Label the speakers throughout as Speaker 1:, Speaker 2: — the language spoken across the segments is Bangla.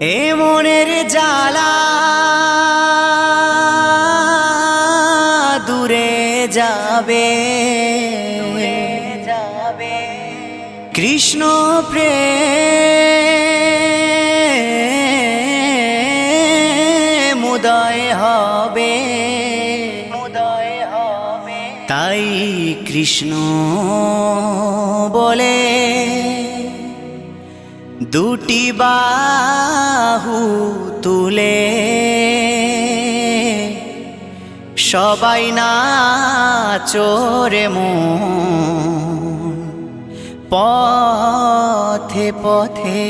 Speaker 1: এ মনের জ্বালা দূরে যাবে। যাবে। কৃষ্ণ প্রেম উদয় হবে। উদয় হবে। তাই কৃষ্ণ দুটি বাহু তুলে সবাই না চোরে মন পথে পথে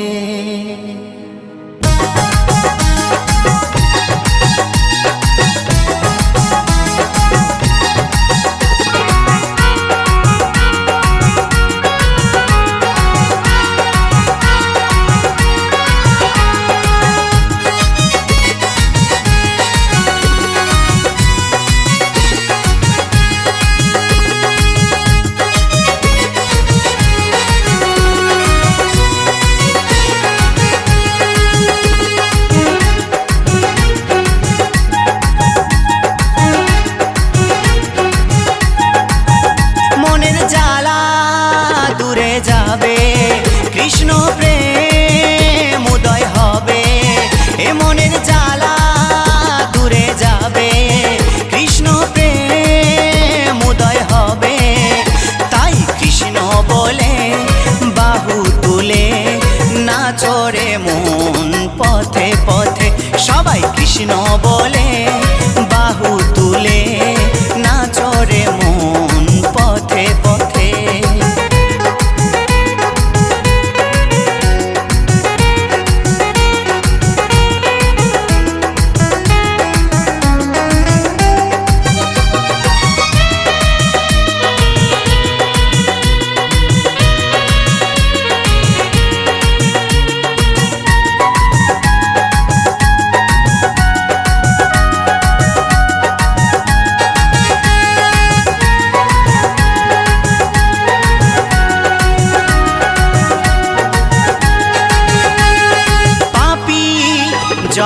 Speaker 1: কৃষ্ণ বলে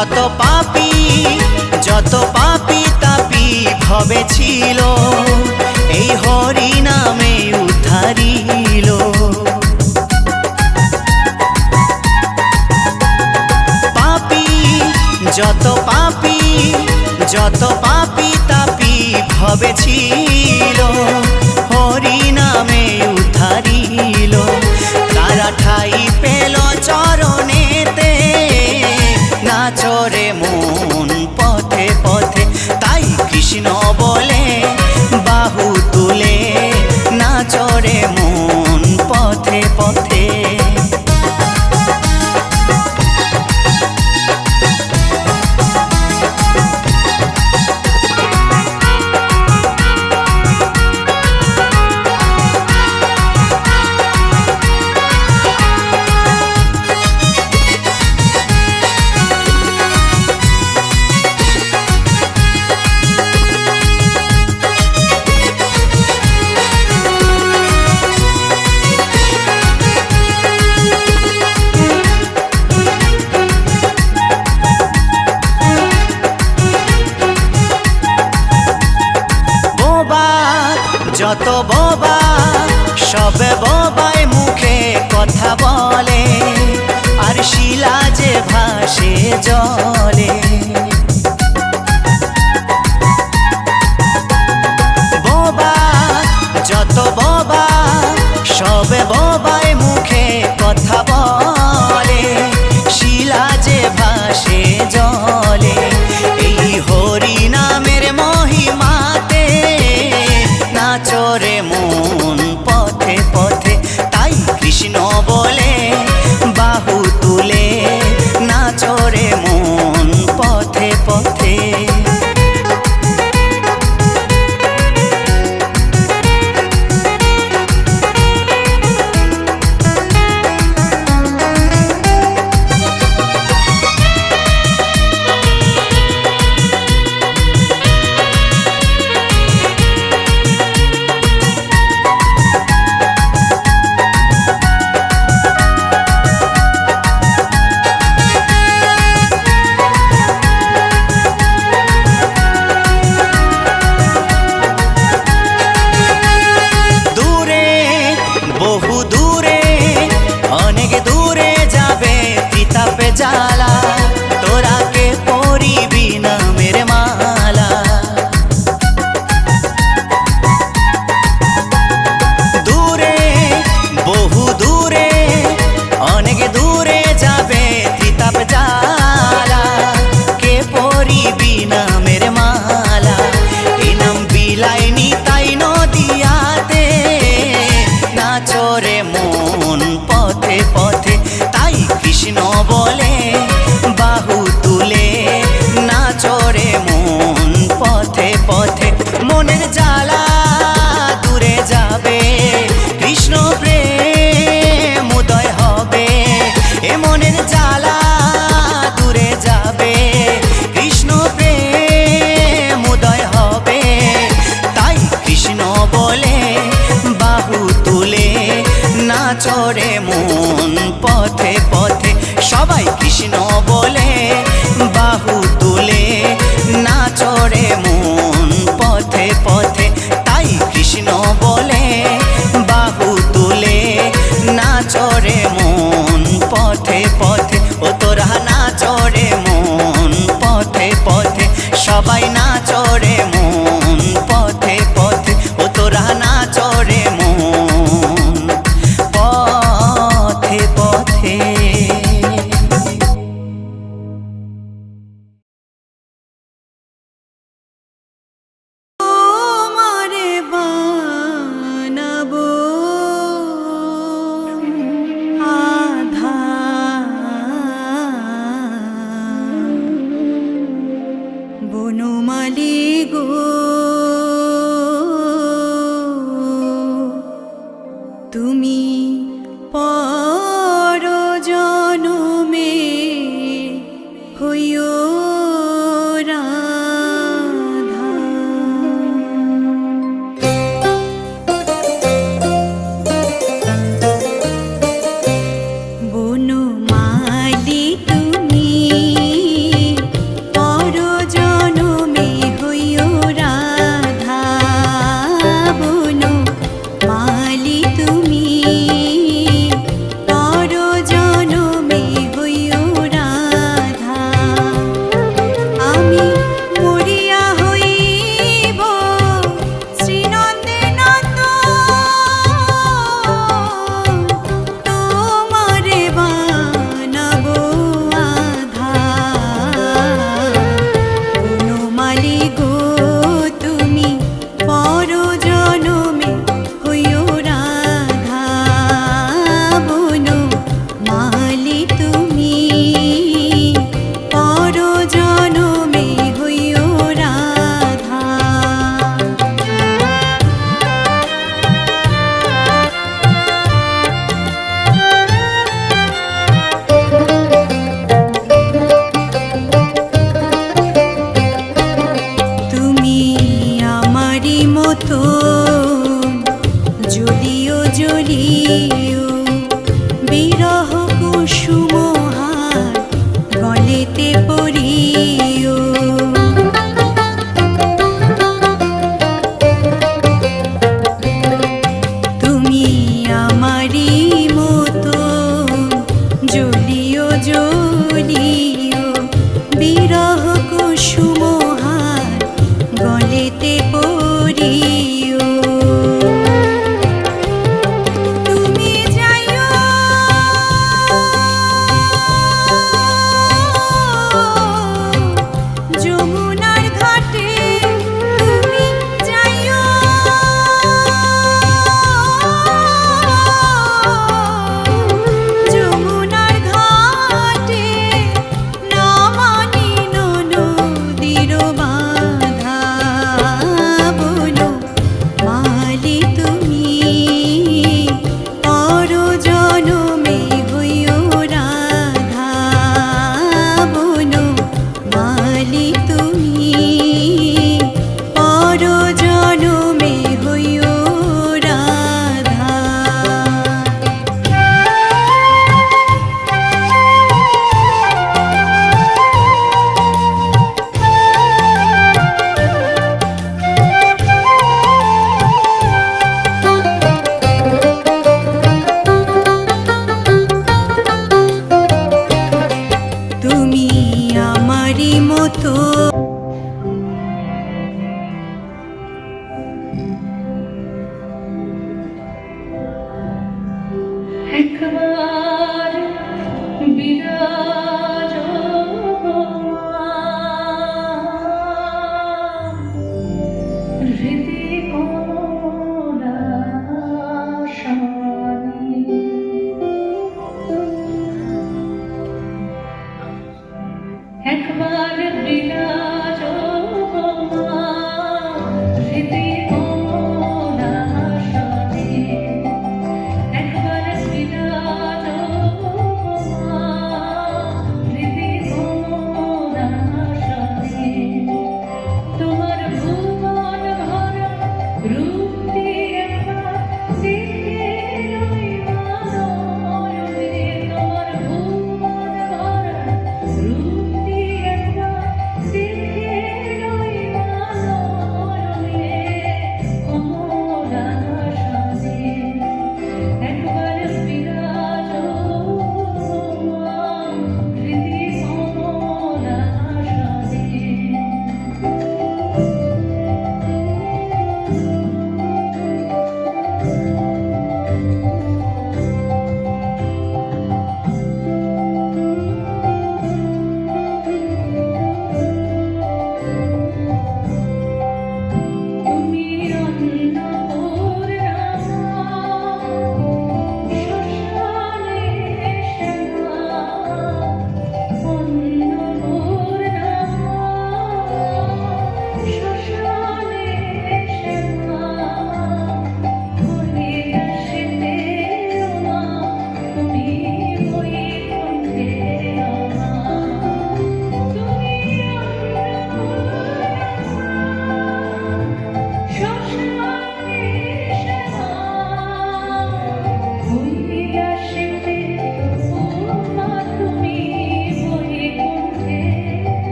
Speaker 1: যত পাপি যত পাপি তাপি ভবে ছিল, এই হরি নামে উদ্ধারিল। পাপি, যত পাপি যত পাপি তাপি ভবে ছিল, হরি নামে উদ্ধারিল। তারা ঠাই পেল চরণেতে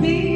Speaker 2: me.